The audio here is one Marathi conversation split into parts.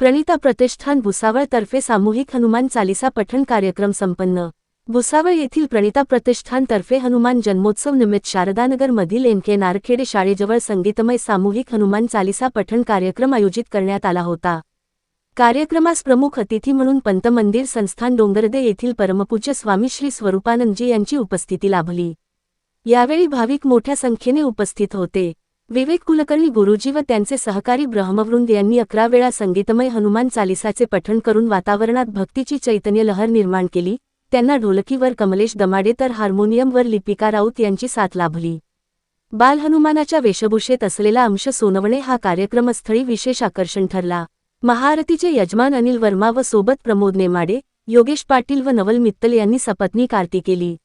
प्रणिता प्रतिष्ठान भुसावळ तर्फे सामूहिक हनुमान चालिसा पठण कार्यक्रम संपन्न. भुसावळ येथील प्रणिता प्रतिष्ठान तर्फे हनुमान जन्मोत्सव निमित्त शारदानगरमधील एन के नारखेडे शाळेजवळ संगीतमय सामूहिक हनुमान चालिसा पठण कार्यक्रम आयोजित करण्यात आला होता. कार्यक्रमास प्रमुख अतिथी म्हणून पंतमंदिर संस्थान डोंगरदे येथील परमपूज्य स्वामी श्री स्वरूपानंदजी यांची उपस्थिती लाभली. यावेळी भाविक मोठ्या संख्येने उपस्थित होते. विवेक कुलकर्णी गुरुजी व त्यांचे सहकारी ब्रह्मवृंद यांनी अकरा वेळा संगीतमय हनुमान चालिसाचे पठण करून वातावरणात भक्तीची चैतन्य लहर निर्माण केली. त्यांना ढोलकीवर कमलेश दमाडे तर हार्मोनियमवर लिपिका राऊत यांची साथ लाभली. बाल हनुमानाच्या वेशभूषेत असलेला अंश सोनवणे हा कार्यक्रमस्थळी विशेष आकर्षण ठरला. महाआरतीचे यजमान अनिल वर्मा व सोबत प्रमोद नेमाडे योगेश पाटील व नवल मित्तल यांनी सपत्नीक आरती केली.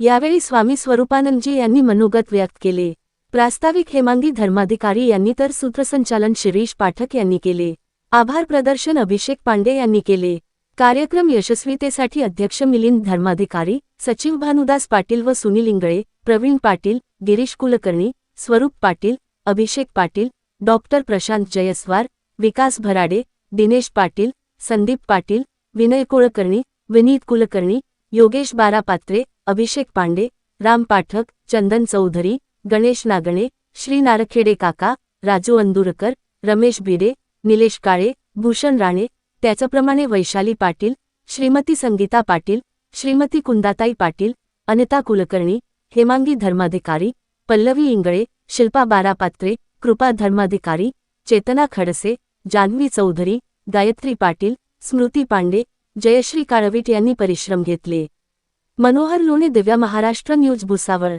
यावेळी स्वामी स्वरूपानंदजी यांनी मनोगत व्यक्त केले. प्रास्ताविक हेमांगी धर्माधिकारी यांनी तर सूत्रसंचालन शिरीष पाठक यांनी केले. आभार प्रदर्शन अभिषेक पांडे यांनी केले. कार्यक्रम यशस्वीतेसाठी अध्यक्ष मिलिंद धर्माधिकारी सचिव भानुदास पाटील व सुनील इंगळे प्रवीण पाटील गिरीश कुलकर्णी स्वरूप पाटील अभिषेक पाटील डॉक्टर प्रशांत जयस्वार विकास भराडे दिनेश पाटील संदीप पाटील विनय कुलकर्णी विनीत कुलकर्णी योगेश बारापात्रे अभिषेक पांडे राम पाठक चंदन चौधरी गणेश नागणे श्री नारखेडे काका राजू अंदुरकर रमेश बिरे निलेश काळे भूषण राणे त्याचप्रमाणे वैशाली पाटील श्रीमती संगीता पाटील श्रीमती कुंदाताई पाटील अनिता कुलकर्णी हेमांगी धर्माधिकारी पल्लवी इंगळे शिल्पा बारापात्रे कृपा धर्माधिकारी चेतना खडसे जान्हवी चौधरी गायत्री पाटील स्मृती पांडे जयश्री काळवीट यांनी परिश्रम घेतले. मनोहर लोणे दिव्या महाराष्ट्र न्यूज भुसावळ.